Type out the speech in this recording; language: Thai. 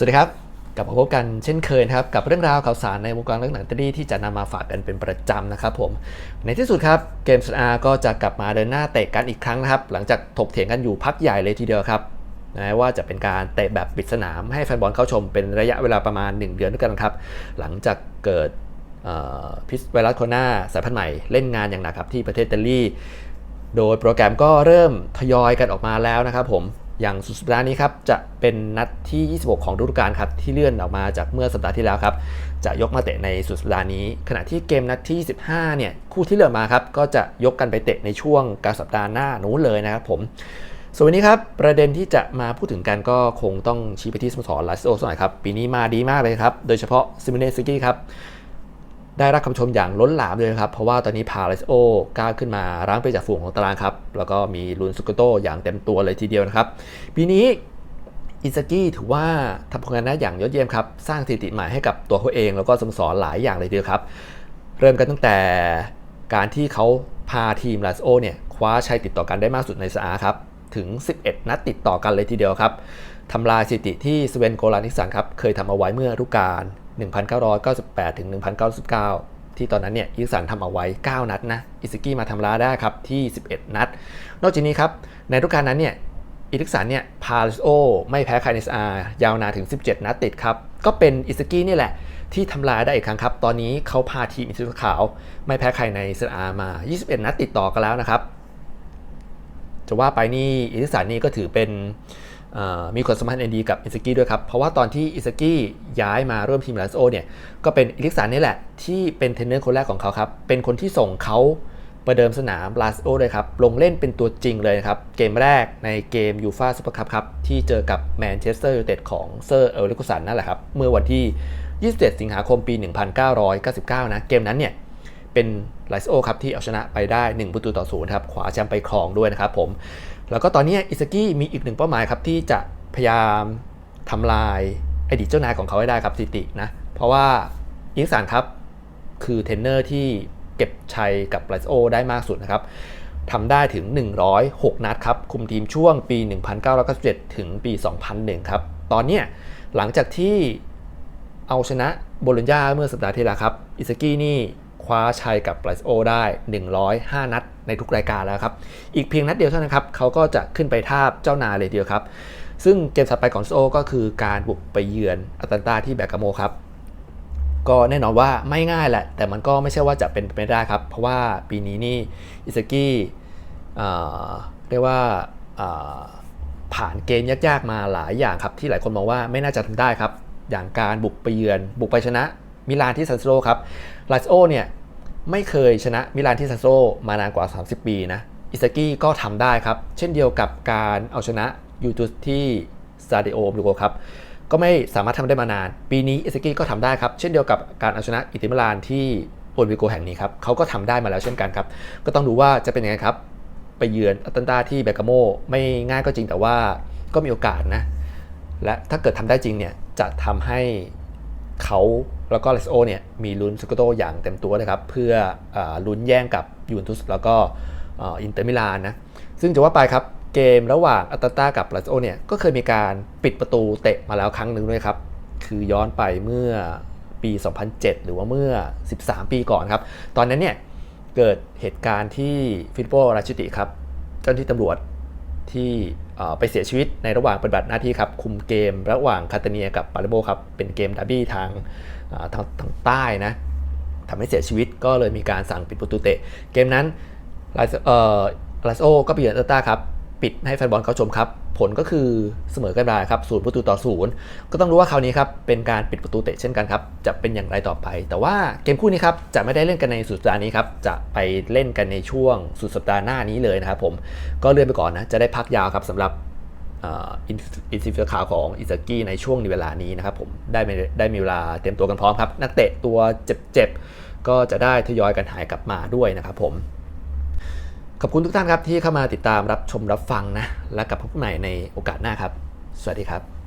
สวัสดีครับกลับมาพบกันเช่นเคยครับกับเรื่องราวข่าวสารในวงการเรื่องหนังอิตาลีที่จะนำมาฝากกันเป็นประจำนะครับผมในที่สุดครับเกมส์อาร์ก็จะกลับมาเดินหน้าเตะกันอีกครั้งนะครับ หลังจากถกเถียงกันอยู่พักใหญ่เลยทีเดียวครับนะว่าจะเป็นการเตะแบบปิดสนามให้แฟนบอลเข้าชมเป็นระยะเวลาประมาณ 1 เดือนด้วยกันครับ หลังจากเกิดพิษไวรัสโคโรนาสายพันธุ์ใหม่เล่นงานอย่างหนักครับที่ประเทศอิตาลีโดยโปรแกรมก็เริ่มทยอยกันออกมาแล้วนะครับผม อย่างสุดสัปดาห์นี้ครับจะเป็นนัดที่ 26 ของฤดูกาลครับที่เลื่อนออกมาจากเมื่อสัปดาห์ที่แล้วครับจะยกมาเตะในสุดสัปดาห์นี้ ขณะที่เกมนัดที่ 15 เนี่ยคู่ที่เหลือมาครับก็จะยกกันไปเตะในช่วงกลางสัปดาห์หน้านู้นเลยนะครับผมส่วนวันนี้ครับประเด็นที่จะมาพูดถึงกันก็คงต้องชี้ไปที่สโมสรลาซิโอสักหน่อยครับปีนี้มาดีมากเลยครับโดยเฉพาะซิมเนสกี้ครับ ได้รับคำชมอย่างล้นหลามเลยครับ เพราะว่าตอนนี้พาเลสโอก้าวขึ้นมาร้างไปจากฝูงของตารางครับ แล้วก็มีลุนสุกโตอย่างเต็มตัวเลยทีเดียวนะครับ ปีนี้อิซากิถือว่าทำผลงานได้อย่างยอดเยี่ยมครับ สร้างสถิติใหม่ให้กับตัวเขาเอง แล้วก็สโมสรหลายอย่างเลยทีเดียวครับ เริ่มกันตั้งแต่การที่เขาพาทีมลาซโอเนี่ยคว้าชัยติดต่อกันได้มากสุดในสอาครับถึง 11 นัดติดต่อกันเลยทีเดียวครับทำลายสถิติที่สเวนโกลานิสันครับเคยทำเอาไว้เมื่อฤดูกาล 1998 ถึง 1999 ที่ตอนนั้นเนี่ยอิสันทำเอาไว้ 9 นัดนะอิสกี้มาทำลายได้ครับที่ 11 นัด นอกจากนี้ครับในฤดูกาลนั้นเนี่ยอิทิกสันเนี่ยพาลิโอไม่แพ้ใครในสอายาวนานถึง 17 นัดติดครับ ก็เป็นอิสกี้นี่แหละที่ทำลายได้อีกครั้งครับ ตอนนี้เขาพาทีมอิสกี้ขาว ไม่แพ้ใครในสอามา 21 นัดติดต่อกันแล้วนะครับ จะว่าไปนี่อิทิกสันนี่ก็ถือเป็น มีความสัมพันธ์อันดีกับอิซากิด้วยครับ เพราะว่าตอนที่อิซากิย้ายมาร่วมทีมลาซโอเนี่ย ก็เป็นอิลิกสันนี่แหละ ที่เป็นเทรนเนอร์คนแรกของเขาครับ เป็นคนที่ส่งเขาประเดิมสนามลาซโอเลยครับ ลงเล่นเป็นตัวจริงเลยครับ เกมแรกในเกมยูฟาซูเปอร์คัพครับ ที่เจอกับแมนเชสเตอร์ยูไนเต็ดของเซอร์เอลเลกุสันนั่นแหละครับ เมื่อวันที่ 27 สิงหาคมปี 1999 นะ เกมนั้นเนี่ยเป็นไลซโอครับที่เอาชนะไปได้ 1 ประตูต่อศูนย์ครับขวาแชมป์ไปครองด้วยนะครับผม แล้วก็ตอนนี้อิซากิมีอีกหนึ่งเป้าหมายครับที่จะพยายามทำลายอดีตเจ้านายของเขาให้ได้ครับสิตินะ เพราะว่าอิกสันครับคือเทรนเนอร์ที่เก็บชัยกับไลโอได้มากสุดนะครับทำได้ถึง 106 นัดครับ คุมทีมช่วงปี 1997 ถึงปี 2001 ครับ ตอนนี้หลังจากที่เอาชนะโบลญญาเมื่อสัปดาห์ที่แล้วครับ อิซากินี่ คว้าชัยกับไลโอได้ 105 นัดในทุกรายการแล้วครับ อีกเพียงนัดเดียวเท่านั้นครับเขาก็จะขึ้นไปทาบเจ้านาเลยเดียวครับ ซึ่งเกมถัดไปของโซก็คือการบุกไปเยือนอาตันตาที่แบกาโมครับก็แน่นอนว่าไม่ง่ายแหละ แต่มันก็ไม่ใช่ว่าจะเป็นไปไม่ได้ครับ เพราะว่าปีนี้นี่อิซากิเรียกว่าผ่านเกมยากๆมาหลายอย่างครับ ที่หลายคนมองว่าไม่น่าจะทำได้ครับ อย่างการบุกไปเยือน บุกไปชนะ มิลานที่ซันโซครับลาซโอเนี่ยไม่เคยชนะมิลานที่ซันโซมานานกว่า 30 ปีนะอิซากิก็ทำได้ครับ เช่นเดียวกับการเอาชนะยูทูสที่ซาดิโอมลูโกครับก็ไม่สามารถทำได้มานาน ปีนี้อิซากิก็ทำได้ครับ เช่นเดียวกับการเอาชนะอิติมิลานที่โอลิมปิโกแห่งนี้ครับเขาก็ทำได้มาแล้วเช่นกันครับ ก็ต้องดูว่าจะเป็นยังไงครับ ไปเยือนอัตแลนตาที่เบกาโมไม่ง่ายก็จริงแต่ว่าก็มีโอกาสนะ และถ้าเกิดทำได้จริงเนี่ยจะทำให้เขา แล้วก็เลสโอเนี่ยมีลุ้นสกโตอย่างเต็มตัวเลยครับเพื่ออลุ้นแย่งกับยูเวนตุสแล้วก็อินเตอร์มิลานนะซึ่งจะว่าไปครับเกมระหว่างอัตตากับเลาโอเนี่ยก็เคยมีการปิดประตูเตะมาแล้วครั้งหนึ่งด้วยครับคือย้อนไปเมื่อปี 2007 หรือว่าเมื่อ 13 ปีก่อนครับ ตอนนั้นเนี่ยเกิดเหตุการณ์ที่ฟิลิปโปราชิติครับ เจ้าหน้าที่ตำรวจ ที่ไปเสียชีวิตในระหว่างปฏิบัติหน้าที่ครับคุมเกมระหว่างคาตาเนียกับปาเลโบครับเป็นเกมดาร์บี้ทางทางทางใต้นะทำให้เสียชีวิตก็เลยมีการสั่งปิดประตูเตะ เกมนั้นลาเอ่อลโอก็ไปเยือนเออร์ต้าครับ ปิดให้แฟนบอลเขาชมครับ ผลก็คือเสมอกันได้ครับศูนย์ประตูต่อศูนย์ก็ต้องรู้ว่าคราวนี้ครับเป็นการปิดประตูเตะเช่นกันครับจะเป็นอย่างไรต่อไป แต่ว่าเกมคู่นี้ครับจะไม่ได้เล่นกันในสุดสัปดาห์นี้ครับจะไปเล่นกันในช่วงสุดสัปดาห์หน้านี้เลยนะครับผมก็เลื่อนไปก่อนนะจะได้พักยาวครับสำหรับอินซิฟิลขาวของอิซากิในช่วงเวลานี้นะครับผมได้ได้มีเวลาเตรียมตัวกันพร้อมครับ นักเตะตัวเจ็บๆก็จะได้ทยอยกันหายกลับมาด้วยนะครับผม ขอบคุณทุกท่านครับที่เข้ามาติดตามรับชมรับฟังนะ และกับพบกันใหม่ในโอกาสหน้าครับ สวัสดีครับ